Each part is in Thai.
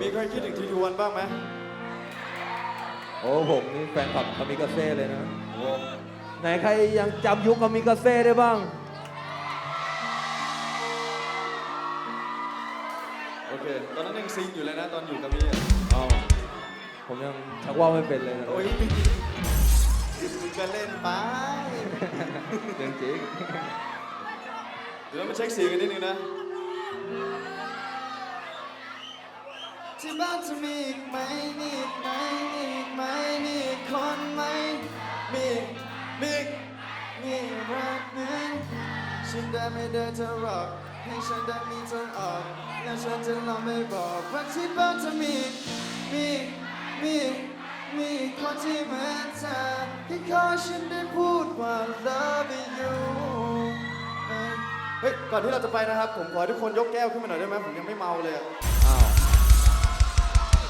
มีใครคิดถึงทีทูวันบ้างไหมโอ้ผมนี่แฟนคลับคามิกาเซ่เลยนะโอ้ไหนใครยังจำยุคคามิกาเซ่ได้บ้าง โอเค ตอนนั้นยังซิงอยู่เลยนะตอนอยู่กับมี่อะอ๋อผมยังชักว่าวไม่เป็นเลยนะโอ้ยมึงก็เล่นไปจริงจริง เดี๋ยวเรามาเช็คเสียงกันนิดนึงนะ ที่บ้านจะมีอีกไหมมีอีกไหมมีอีกไหมมีอีกคนไหมมีมีอีกมีรักหมฉันได้ไม่เดินเธอหรอกให้ฉันได้มีทางออก แล้วฉันจะลองไม่บอกว่าที่บ้านจะมีมีมีมีคนที่เหมือนเธอที่ขอฉันได้พูดว่า love you เฮ้ยก่อนที่เราจะไปนะครับ ผมขอให้ทุกคนยกแก้วขึ้นมาหน่อยได้ไหมผมยังไม่เมาเลยอะ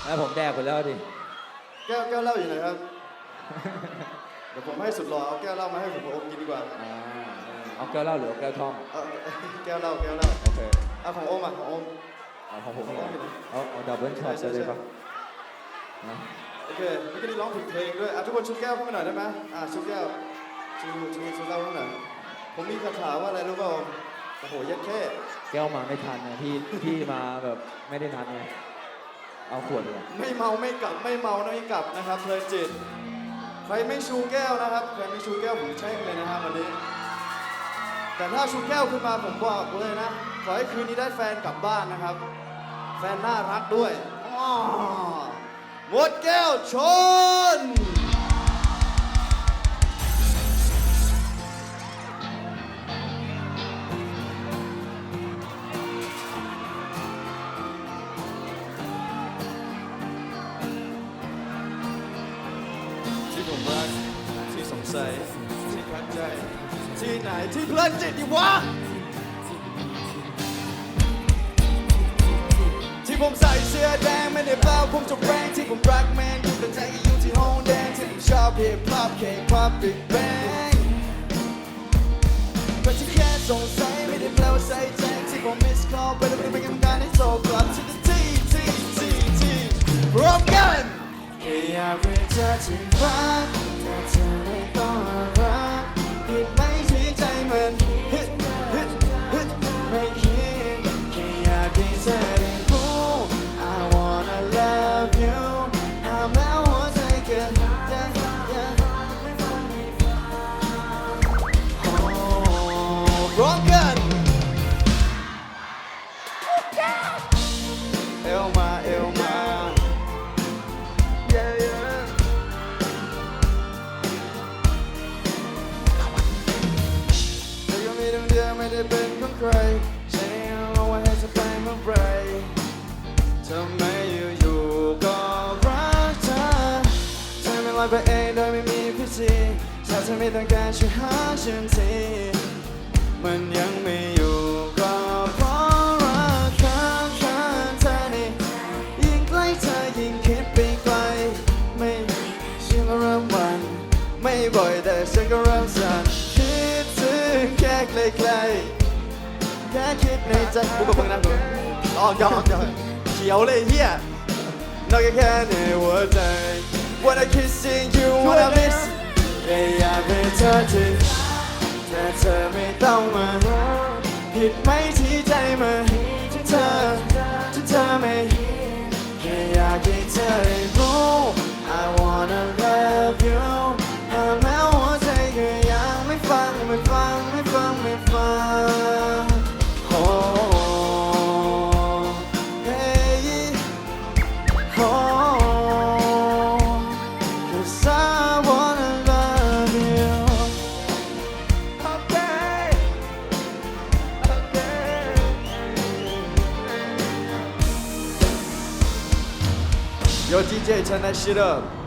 แล้วผมแดกไปแล้วดิ แก้วแก้วเหล้าอยู่ไหนครับ เดี๋ยวผมให้สุดหล่อเอาแก้วเหล้ามาให้ผมกับโอมกินดีกว่าอ่าเอาแก้วเหล้าหรือเอาแก้วท่อม เอาแก้วเหล้าแก้วเหล้าโอเคเอาของโอมอะของโอม เอาของผมเหรอเอาเอาดับเบิลช็อตใช่ใช่เลยปะนะโอเคเมื่อกี้นี้ร้องผิดเพลงด้วยอะทุกคนชุบแก้วขึ้นมาหน่อยได้ไหมอะชุบแก้วชูชูชูเหล้าขึ้นมาหน่อยผมมีคาถาว่าอะไรรู้เปล่าโอ้โหยัดแค่ แก้วมาไม่ทันไงพี่พี่มาแบบไม่ได้นัดไง เอาขวดเลยไม่เมาไม่กลับไม่เมาไม่กลับนะครับเพลินจิต ใครไม่ชูแก้วนะครับใครไม่ชูแก้วผมแช่งเลยนะครับวันนี้ แต่ถ้าชูแก้วขึ้นมาผมบอกเลยนะขอให้คืนนี้ได้แฟนกลับบ้านนะครับ แฟนน่ารักด้วยหมดแก้วชน รักที่สงสัยที่พักใจ ที่ไหนที่เพลินจิตดีวะ ที่ผมใส่เสื้อแดงไม่ได้เปล่าผมจะแรงที่ผมรักแมนอยู่แต่ใจอยู่ที่ห้องแดงที่ผมชอบฮิปฮอปเคป๊อปบิ๊กแบงก็ที่แค่สงสัยไม่ได้แปลว่าใส่ใจที่ผมมิสคอลไปแล้วไม่ได้เป็นกรรมการให้โซกลับที่ที่ที่ที่ที่ร้อมกัน แค่อยากเป็นเธอที่รัก ได้เป็นของใครฉันยังรู้ว่าให้เธอไปเมื่อไหรทำไมอยู่ๆก็รักเธอเธอไม่ลอยไปเองโดยไม่มีพิธีถ้าเธอไม่ต้องการช่วยหาฉันทีมันยังไม่อยู่ก็เพราะรักข้างข้างเธอนี่ยิ่งใกล้เธอยิ่งคิดไปไกลไม่ฉันก็เริ่มหวันไม่บ่อยแต่ฉันก็ แค่คิดในใจกูกับมึงนะมึงอ๋อยอมยอมเขียวเลยเฮียนอกจากแค่ในหัวใจ When I kissing you when I miss แค่อยากเป็นเธอที่แต่เธอไม่ต้องมาผิดไหมที่ใจมันที่เธอที่เธอไม่แค่อยากให้เธอได้รู้ I wanna love you หาแม้หัวใจก็ยังไม่ฟังไม่ฟังไม่ฟังไม่ฟัง 여지제 전화 실험